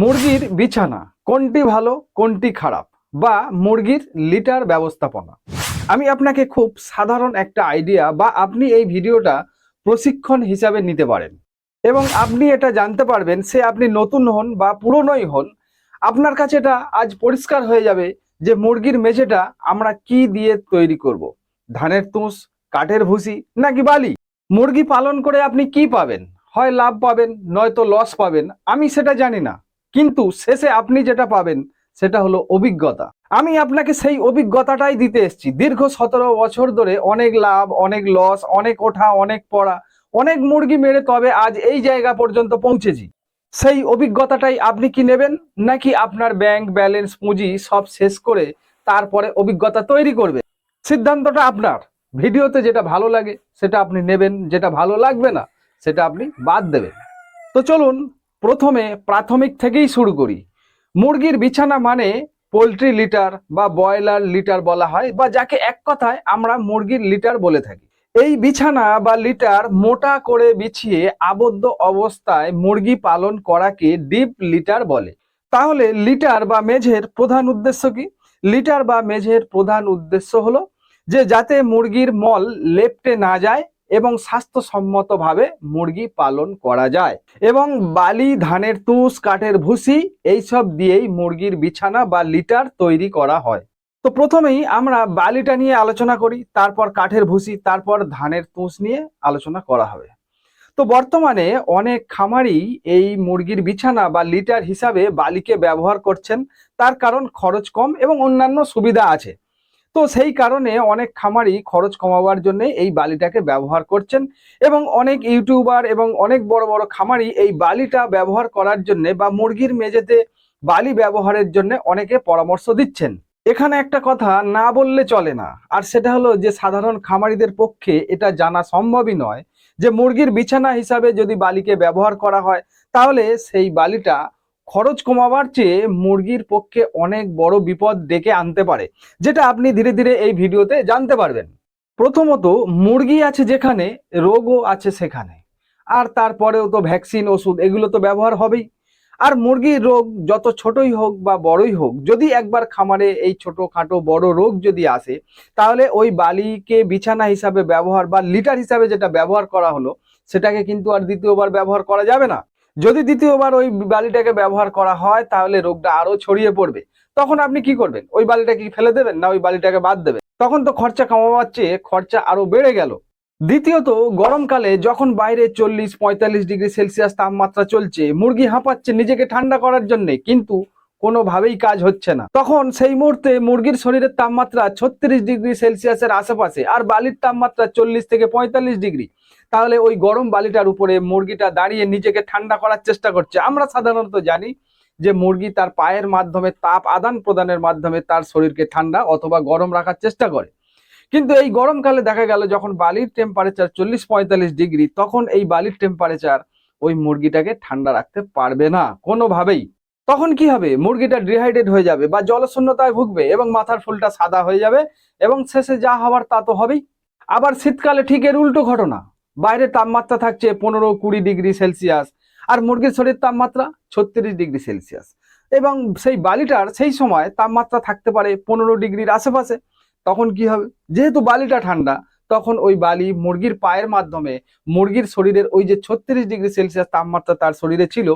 মুরগির বিছানা, কোনটি ভালো, কোনটি খারাপ, বা মুরগির লিটার ব্যবস্থাপনা। আমি আপনাকে খুব সাধারণ একটা আইডিয়া বা আপনি এই ভিডিওটা প্রশিক্ষণ হিসাবে নিতে পারেন। এবং আপনি এটা জানতে পারবেন, সে আপনি নতুন হন বা পুরনোই হন, আপনার কাছে এটা আজ পরিষ্কার হয়ে যাবে যে মুরগির মেঝেটা আমরা কি দিয়ে তৈরি করব। ধানের তুষ, কাঠের ভুসি, নাকি বালি? মুরগি পালন করে আপনি কি পাবেন? হয় লাভ পাবেন, নয়তো লস পাবেন, আমি সেটা জানি না। কিন্তু শেষে আপনি যেটা পাবেন, সেটা হলো অভিজ্ঞতা। আমি আপনাকে সেই অভিজ্ঞতাটাই দিতে এসেছি। দীর্ঘ সতেরো বছর ধরে অনেক লাভ, অনেক লস অনেক ওঠা, অনেক পড়া, অনেক মুরগি মেরে তবে আজ এই জায়গা পর্যন্ত পৌঁছেছি। সেই অভিজ্ঞতাটাই আপনি কি নেবেন? নাকি আপনার ব্যাংক ব্যালেন্স পুঁজি সব শেষ করে তারপরে অভিজ্ঞতা তৈরি করবে সিদ্ধান্তটা আপনার। ভিডিওতে যেটা ভালো লাগে, সেটা আপনি নেবেন। যেটা ভালো লাগবে না, সেটা আপনি বাদ দেবেন। তো চলুন প্রথমে প্রাথমিক থেকেই শুরু করি। মুরগির বিছানা মানে পোলট্রি লিটার বা ব্রয়লার লিটার বলা হয় বা যাকে এক কথায় আমরা মুরগির লিটার বলে থাকি। এই বিছানা বা লিটার মোটা করে বিছিয়ে আবদ্ধ অবস্থায় মুরগি পালন করাকে ডিপ লিটার বলে। তাহলে লিটার বা মেঝের প্রধান উদ্দেশ্য কি? লিটার বা মেঝের প্রধান উদ্দেশ্য হলো যে যাতে মুরগির মল লেপটে না যায় এবং স্বাস্থ্যসম্মতভাবে মুরগি পালন করা যায়। এবং বালি, ধানের তুষ, কাঠের ভুসি, এইসব দিয়েই মুরগির বিছানা বা লিটার তৈরি করা হয়। তো প্রথমেই আমরা বালিটা নিয়ে আলোচনা করি, তারপর কাঠের ভুসি, তারপর ধানের তুষ নিয়ে আলোচনা করা হবে। তো বর্তমানে অনেক খামারই এই মুরগির বিছানা বা লিটার হিসাবে বালিকে ব্যবহার করছেন, তার কারণ খরচ কম এবং অন্যান্য সুবিধা আছে। তো সেই কারণে অনেক খামারই খরচ কমাবার জন্য এই বালিটাকে ব্যবহার করছেন এবং অনেক ইউটিউবার এবং অনেক বড় বড় খামারই এই বালিটা ব্যবহার করার জন্য বা মুরগির মেঝেতে বালি ব্যবহারের জন্য অনেকে পরামর্শ দিচ্ছেন। এখানে একটা কথা, না বললে চলে না। আর সেটা হলো যে, সাধারণ খামারিদের পক্ষে এটা জানা সম্ভবই নয় যে, মুরগির বিছানা হিসাবে যদি বালিকে ব্যবহার করা হয়, তাহলে সেই বালিটা খরচ কমাবার চেয়ে মুরগির পক্ষে অনেক বড় বিপদ ডেকে আনতে পারে, যেটা আপনি ধীরে ধীরে এই ভিডিওতে জানতে পারবেন। প্রথমত, মুরগি আছে যেখানে, রোগও আছে সেখানে। আর তারপরেও তো ভ্যাকসিন, ওষুধ, এগুলো তো ব্যবহার হবেই। আর মুরগির রোগ যত ছোটই হোক বা বড়ই হোক, যদি একবার খামারে এই ছোটখাটো বড় রোগ যদি আসে, তাহলে ওই বালিকে বিছানা হিসাবে ব্যবহার বা লিটার হিসাবে যেটা ব্যবহার করা হলো, সেটাকে কিন্তু আর দ্বিতীয়বার ব্যবহার করা যাবে না। যদি দ্বিতীয়বার ওই বালিটাকে ব্যবহার করা হয়, তাহলে রোগটা আরও ছড়িয়ে পড়বে। তখন আপনি কি করবেন? ওই বালিটা কি ফেলে দেবেন না ওই বালিটাকে বাদ দেবেন? তখন তো খরচা কমাবার চেয়ে খরচা আরও বেড়ে গেল। দ্বিতীয়ত, গরমকালে যখন বাইরে চল্লিশ, পঁয়তাল্লিশ ডিগ্রি সেলসিয়াস তাপমাত্রা চলছে, মুরগি হাঁপাচ্ছে নিজেকে ঠান্ডা করার জন্য, কিন্তু কোনোভাবেই কাজ হচ্ছে না। তখন সেই মুহূর্তে মুরগির শরীরের তাপমাত্রা ছত্রিশ ডিগ্রি সেলসিয়াসের আশেপাশে, আর বালির তাপমাত্রা চল্লিশ থেকে পঁয়তাল্লিশ ডিগ্রি। তাহলে ওই গরম বালিটার উপরে মুরগিটা দাঁড়িয়ে নিজেকে ঠান্ডা করার চেষ্টা করছে। আমরা সাধারণত জানি যে মুরগি তার পায়ের মাধ্যমে তাপ আদান প্রদানের মাধ্যমে তার শরীরকে ঠান্ডা অথবা গরম রাখার চেষ্টা করে। কিন্তু এই গরমকালে দেখা গেল যখন বালির টেম্পারেচার চল্লিশ পঁয়তাল্লিশ ডিগ্রি, তখন এই বালির টেম্পারেচার ওই মুরগিটাকে ঠান্ডা রাখতে পারবে না কোনোভাবেই। তখন কি হবে? মুরগিটা ডিহাইড্রেট হয়ে যাবে বা জলশূন্যতায় ভুগবে এবং মাথার ফুলটা সাদা হয়ে যাবে এবং শেষে যা হওয়ার তা তো হবেই। আবার শীতকালে ঠিক এর উল্টো ঘটনা। বাইরে তাপমাত্রা থাকছে পনেরো কুড়ি ডিগ্রি সেলসিয়াস, আর মুরগির শরীর তাপমাত্রা ছত্রিশ ডিগ্রি সেলসিয়াস। এবং সেই বালিটার সেই সময় তাপমাত্রা থাকতে পারে পনেরো ডিগ্রির আশেপাশে। তখন কি হবে? যেহেতু বালিটা ঠান্ডা, তখন ওই বালি মুরগির পায়ের মাধ্যমে মুরগির শরীরের ওই যে ছত্রিশ ডিগ্রি সেলসিয়াস তাপমাত্রা তার শরীরে ছিল,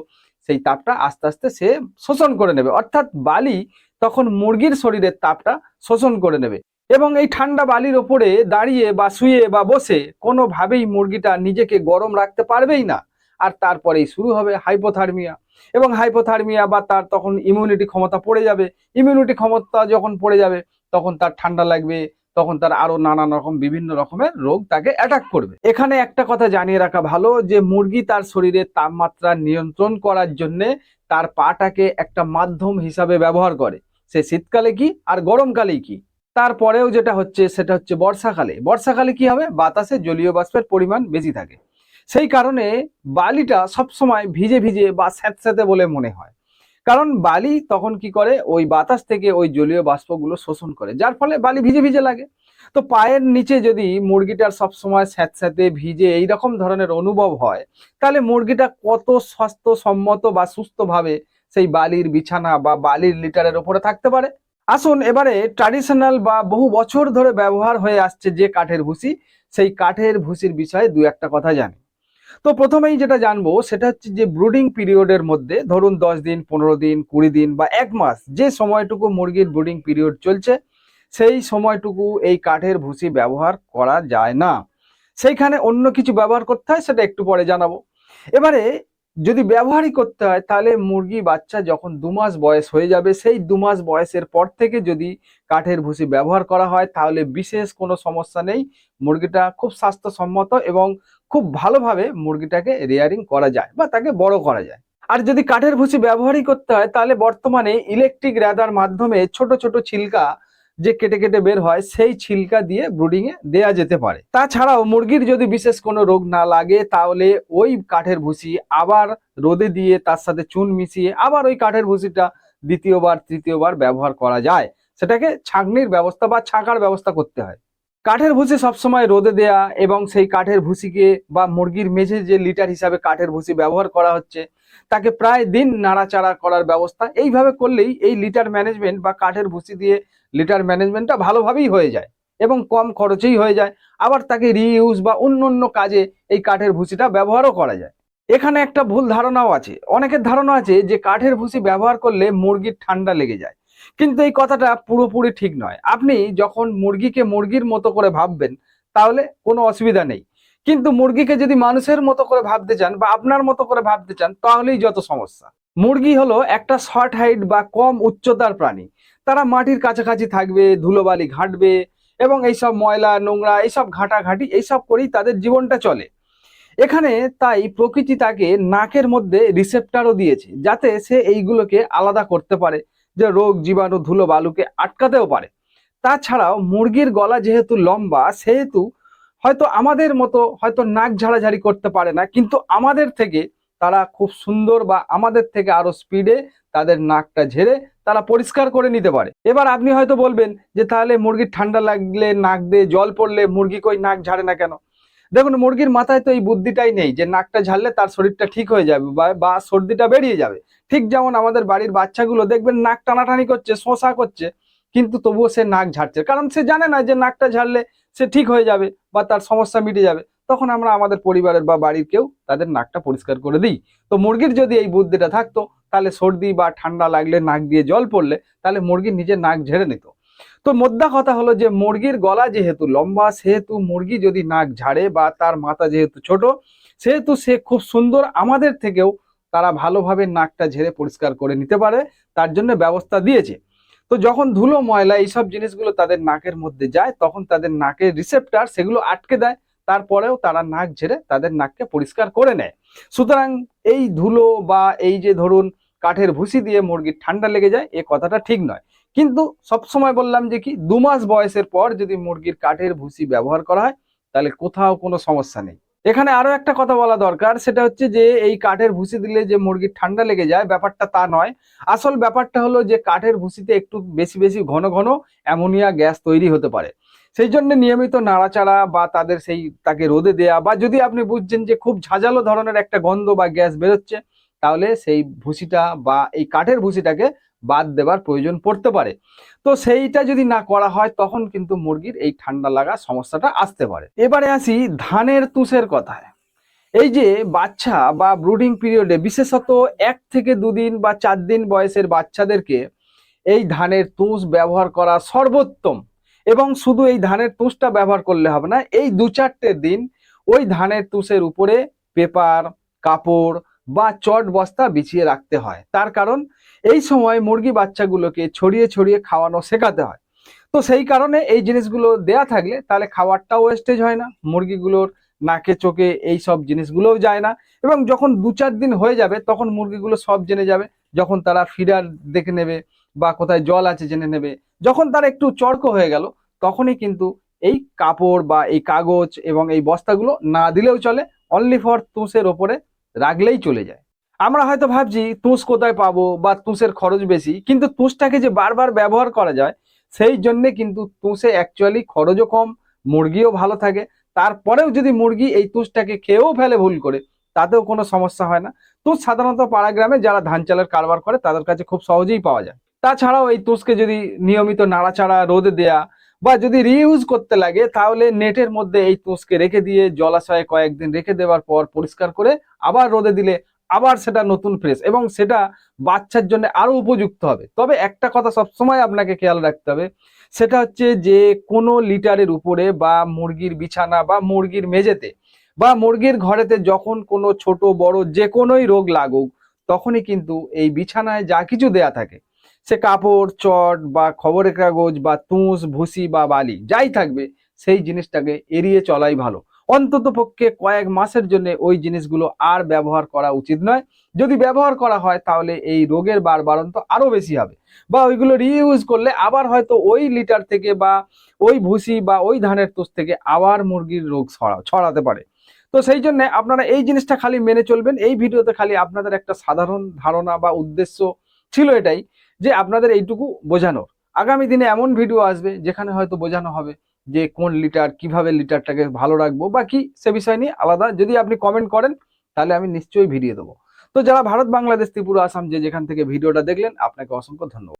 সেই তাপটা আস্তে আস্তে সে শোষণ করে নেবে। অর্থাৎ বালি তখন মুরগির শরীরের তাপটা শোষণ করে নেবে। এবং এই ঠান্ডা বালির ওপরে দাঁড়িয়ে বা শুয়ে বা বসে কোনোভাবেই মুরগিটা নিজেকে গরম রাখতে পারবেই না। আর তারপরেই শুরু হবে হাইপোথার্মিয়া। এবং হাইপোথার্মিয়া বা তার তখন ইমিউনিটি ক্ষমতা পড়ে যাবে। ইমিউনিটি ক্ষমতা যখন পড়ে যাবে, তখন তার ঠান্ডা লাগবে, তখন তার আরও নানান রকম বিভিন্ন রকমের রোগ তাকে অ্যাটাক করবে। এখানে একটা কথা জানিয়ে রাখা ভালো যে, মুরগি তার শরীরে তাপমাত্রা নিয়ন্ত্রণ করার জন্যে তার পাটাকে একটা মাধ্যম হিসাবে ব্যবহার করে। সে শীতকালে কি আর গরমকালেই কি? তারপরেও যেটা হচ্ছে, সেটা হচ্ছে বর্ষাকালে। বর্ষাকালে কি হবে? বাতাসে জলীয় বাষ্পের পরিমাণ বেশি থাকে। সেই কারণে বালিটা সবসময় ভিজে ভিজে বা স্যাঁতস্যাঁতে বলে মনে হয়। কারণ বালি তখন কি করে? ওই বাতাস থেকে ওই জলীয় বাষ্পগুলো শোষণ করে। যার ফলে বালি ভিজে ভিজে লাগে। তো পায়ের নিচে যদি মুরগিটার সবসময় স্যাঁতস্যাঁতে ভিজে এইরকম ধরনের অনুভব হয়, তাহলে মুরগিটা কত স্বাস্থ্যসম্মত বা সুস্থভাবে সেই বালির বিছানা বা বালির লিটারের ওপরে থাকতে পারে। আসুন এবারে ট্র্যাডিশনাল বা বহু বছর ধরে ব্যবহার হয়ে আসছে যে কাঠের ভুসি, সেই কাঠের ভুসির বিষয়ে দু একটা কথা জানি। তো প্রথমেই যেটা জানব, সেটা হচ্ছে যে ব্রুডিং পিরিয়ডের মধ্যে, ধরুন দশ দিন, পনেরো দিন, কুড়ি দিন বা এক মাস, যে সময়টুকু মুরগির ব্রুডিং পিরিয়ড চলছে, সেই সময়টুকু এই কাঠের ভুসি ব্যবহার করা যায় না। সেইখানে অন্য কিছু ব্যবহার করতে হয়, সেটা একটু পরে জানাব। এবারে যদি ব্যবহারই করতে হয়, তাহলে মুরগি বাচ্চা যখন দু মাস বয়স হয়ে যাবে, সেই দু মাস বয়সের পর থেকে যদি কাঠের ভুসি ব্যবহার করা হয়, তাহলে বিশেষ কোনো সমস্যা নেই। মুরগিটা খুব স্বাস্থ্যসম্মত এবং খুব ভালোভাবে মুরগিটাকে রেয়ারিং করা যায় বা তাকে বড় করা যায়। আর যদি কাঠের ভুসি ব্যবহারই করতে হয়, তাহলে বর্তমানে ইলেকট্রিক রেদার মাধ্যমে ছোট ছোট ছিলকা যে কেটে কেটে বের হয়, সেই ছিলকা দিয়ে ব্রুডিং এ দেয়া যেতে পারে। তাছাড়াও মুরগির যদি বিশেষ কোনো রোগ না লাগে, তাহলে ওই কাঠের ভুসি আবার রোদে দিয়ে তার সাথে চুন মিশিয়ে আবার ওই কাঠের ভুসিটা দ্বিতীয়বার, তৃতীয়বার ব্যবহার করা যায়। সেটাকে ছাঁকনির ব্যবস্থা বা ছাঁকার ব্যবস্থা করতে হয়। কাঠের ভুসি সবসময় রোদে দেয়া এবং সেই কাঠের ভুসিকে বা মুরগির মেঝে যে লিটার হিসাবে কাঠের ভুসি ব্যবহার করা হচ্ছে তাকে প্রায় দিন নাড়াচাড়া করার ব্যবস্থা এইভাবে করলেই এই লিটার ম্যানেজমেন্ট বা কাঠের ভুসি দিয়ে লিটার ম্যানেজমেন্টটা ভালোভাবেই হয়ে যায় এবং কম খরচেই হয়ে যায়। আবার তাকে রিইউজ বা অন্য অন্য কাজে এই কাঠের ভুসিটা ব্যবহারও করা যায়। এখানে একটা ভুল ধারণাও আছে। অনেকের ধারণা আছে যে কাঠের ভুসি ব্যবহার করলে মুরগির ঠান্ডা লেগে যায়। কিন্তু এই কথাটা পুরোপুরি ঠিক নয়। আপনি যখন মুরগিকে মুরগির মতো করে ভাববেন, তাহলে কোনো অসুবিধা নেই। কিন্তু মুরগিকে যদি মানুষের মতো করে ভাবতে চান বা আপনার মতো করে ভাবতে চান, তাহলেই যত সমস্যা। মুরগি হলো একটা শর্ট হাইট বা কম উচ্চতার প্রাণী। তারা মাটির কাছাকাছি থাকবে, ধুলোবালি ঘাঁটবে এবং এইসব ময়লা, নোংরা, এইসব ঘাঁটাঘাঁটি, এইসব করেই তাদের জীবনটা চলে। এখানে তাই প্রকৃতি তাকে নাকের মধ্যে রিসেপ্টারও দিয়েছে, যাতে সে এইগুলোকে আলাদা করতে পারে, যে রোগ, জীবাণু ধুলো বালুকে আটকাতেও পারে। তাছাড়াও মুরগির গলা যেহেতু লম্বা, সেহেতু হয়তো আমাদের মতো হয়তো নাক ঝাড়াঝাড়ি করতে পারে না, কিন্তু আমাদের থেকে তারা খুব সুন্দর বা আমাদের থেকে আরও স্পিডে তাদের নাকটা ঝেড়ে তারা পরিষ্কার করে নিতে পারে। এবার আপনি হয়তো বলবেন যে তাহলে মুরগির ঠান্ডা লাগলে নাক দিয়ে জল পড়লে মুরগি কই নাক ঝাড়ে না কেন? দেখুন, মুরগির মাথায় তো এই বুদ্ধিটাই নেই যে নাকটা ঝাড়লে তার শরীরটা ঠিক হয়ে যাবে বা- বা সর্দিটা বেরিয়ে যাবে। ঠিক যেমন আমাদের বাড়ির বাচ্চাগুলো দেখবেন নাক টানাটানি করছে শোষা করছে, কিন্তু তবুও সে নাক ঝাড়ছে। কারণ সে জানে না যে নাকটা ঝাড়লে সে ঠিক হয়ে যাবে বা তার সমস্যা মিটে যাবে, তখন আমরা আমাদের পরিবারের বা বাড়ির কেউ তাদের নাকটা পরিষ্কার করে দিই। তো মুরগির যদি এই বুদ্ধিটা থাকতো, তাহলে সর্দি বা ঠান্ডা লাগলে নাক দিয়ে জল পড়লে, তাহলে মুরগি নিজের নাক ঝেড়ে নিত। তো মোদ্দা কথা হলো যে মুরগির গলা যেহেতু লম্বা, সেহেতু মুরগি যদি নাক ঝাড়ে বা তার মাথা যেহেতু ছোট, সেহেতু সে খুব সুন্দর আমাদের থেকেও তারা ভালোভাবে নাকটা ঝেড়ে পরিষ্কার করে নিতে পারে, তার জন্য ব্যবস্থা দিয়েছে। তো যখন ধুলো, ময়লা এইসব জিনিসগুলো তাদের নাকের মধ্যে যায়, তখন তাদের নাকের রিসেপ্টার সেগুলো আটকে দেয়। তারপরেও তারা নাক ঝেড়ে তাদের নাককে পরিষ্কার করে নেয়। সুতরাং এই ধুলো বা এই যে ধরুন কাঠের ভুসি দিয়ে মুরগির ঠান্ডা লেগে যায়, এ কথাটা ঠিক নয়। কিন্তু সবসময় বললাম যে কি, দু মাস বয়সের পর যদি মুরগির কাঠের ভুসি ব্যবহার করা হয়, তাহলে কোথাও কোনো সমস্যা নেই। এখানে আরও একটা কথা বলা দরকার, সেটা হচ্ছে যে এই কাঠের ভুসি দিলে যে মুরগির ঠান্ডা লেগে যায়, ব্যাপারটা তা নয়। আসল ব্যাপারটা হলো যে কাঠের ভুসিতে একটু বেশি বেশি ঘন ঘন অ্যামোনিয়া গ্যাস তৈরি হতে পারে। সেই জন্য নিয়মিত নাড়াচাড়া বা তাদের সেই তাকে রোদে দেয়া বা যদি আপনি বুঝছেন যে খুব ঝাঁঝালো ধরনের একটা গন্ধ বা গ্যাস বেরোচ্ছে, তাহলে সেই ভুসিটা বা এই কাঠের ভুসিটাকে বাদ দেবার প্রয়োজন পড়তে পারে। তো সেইটা যদি না করা হয়, তখন কিন্তু মুরগির এই ঠান্ডা লাগা সমস্যাটা আসতে পারে। এবারে আসি ধানের তুষের কথায়। এই যে বাচ্চা বা ব্রুডিং পিরিয়ডে বিশেষত এক থেকে দুদিন বা চার দিন বয়সের বাচ্চাদেরকে এই ধানের তুষ ব্যবহার করা সর্বোত্তম। এবং শুধু এই ধানের তুষটা ব্যবহার করলে হবে না, এই দু চারটে দিন ওই ধানের তুষের উপরে পেপার, কাপড় বা চট বস্তা বিছিয়ে রাখতে হয়। তার কারণ, এই সময় মুরগি বাচ্চাগুলোকে ছড়িয়ে ছড়িয়ে খাওয়ানো শেখাতে হয়। তো সেই কারণে এই জিনিসগুলো দেয়া থাকলে তাহলে খাবারটাও ওয়েস্টেজ হয় না, মুরগিগুলোর নাকে চোখে এই সব জিনিসগুলোও যায় না এবং যখন দু চার দিন হয়ে যাবে তখন মুরগিগুলো সব জেনে যাবে, যখন তারা ফিডার দেখে নেবে বা কোথায় জল আছে জেনে নেবে। যখন তারা একটু চড়ক হয়ে গেল, তখনই কিন্তু এই কাপড় বা এই কাগজ এবং এই বস্তাগুলো না দিলেও চলে অনলি ফর তুষের ওপরে রাখলেই চলে যায়। আমরা হয়তো ভাবছি, তুষ কোথায় পাবো বা তুষের খরচ বেশি, কিন্তু তুষটাকে যে বারবার ব্যবহার করা যায়, সেই জন্যে কিন্তু তুষে অ্যাকচুয়ালি খরচও কম, মুরগিও ভালো থাকে। তারপরেও যদি মুরগি এই তুষটাকে খেয়েও ফেলে ভুল করে, তাতেও কোনো সমস্যা হয় না। তুষ সাধারণত পাড়া গ্রামে যারা ধান চালের কারবার করে, তাদের কাছে খুব সহজেই পাওয়া যায়। তাছাড়াও এই তুষকে যদি নিয়মিত নাড়াচাড়া, রোদে দেয়া বা যদি রিইউজ করতে লাগে, তাহলে নেটের মধ্যে এই তুষকে রেখে দিয়ে জলাশয়ে কয়েকদিন রেখে দেওয়ার পর পরিষ্কার করে আবার রোদে দিলে আবার সেটা নতুন ফ্রেশ এবং সেটা বাচ্চার জন্য আরও উপযুক্ত হবে। তবে একটা কথা সবসময় আপনাকে খেয়াল রাখতে হবে, সেটা হচ্ছে যে কোনো লিটারের উপরে বা মুরগির বিছানা বা মুরগির মেঝেতে বা মুরগির ঘরেতে যখন কোনো ছোট, বড় যে কোনোই রোগ লাগুক, তখনই কিন্তু এই বিছানায় যা কিছু দেয়া থাকে, সে কাপড়, চট বা খবরের কাগজ বা তুষ, ভুসি বা বালি, যাই থাকবে, সেই জিনিসটাকে এড়িয়ে চলাই ভালো। অন্তত পক্ষে কয়েক মাসের জন্য ওই জিনিসগুলো আর ব্যবহার করা উচিত নয়। যদি ব্যবহার করা হয়, তাহলে এই রোগের বাড়বাড়ন্ত আরও বেশি হবে। বা ওইগুলো রিইউজ করলে আবার হয়তো ওই লিটার থেকে বা ওই ভুসি বা ওই ধানের তোষ থেকে আবার মুরগির রোগ ছড়া, ছড়াতে পারে। তো সেই জন্য আপনারা এই জিনিসটা খালি মেনে চলবেন। এই ভিডিওতে খালি আপনাদের একটা সাধারণ ধারণা বা উদ্দেশ্য ছিল এটাই, যে আপনাদের এইটুকু বোঝানোর। আগামী দিনে এমন ভিডিও আসবে, যেখানে হয়তো বোঝানো হবে যে কোন লিটার কীভাবে লিটারটাকে ভালো রাখব বা কি সে বিষয় নিয়ে আলাদা। যদি আপনি কমেন্ট করেন, তাহলে আমি নিশ্চয়ই ভিডিও দেবো। তো যারা ভারত, বাংলাদেশ, ত্রিপুরা, আসাম যে যেখান থেকে ভিডিওটা দেখলেন, আপনাকে অসংখ্য ধন্যবাদ।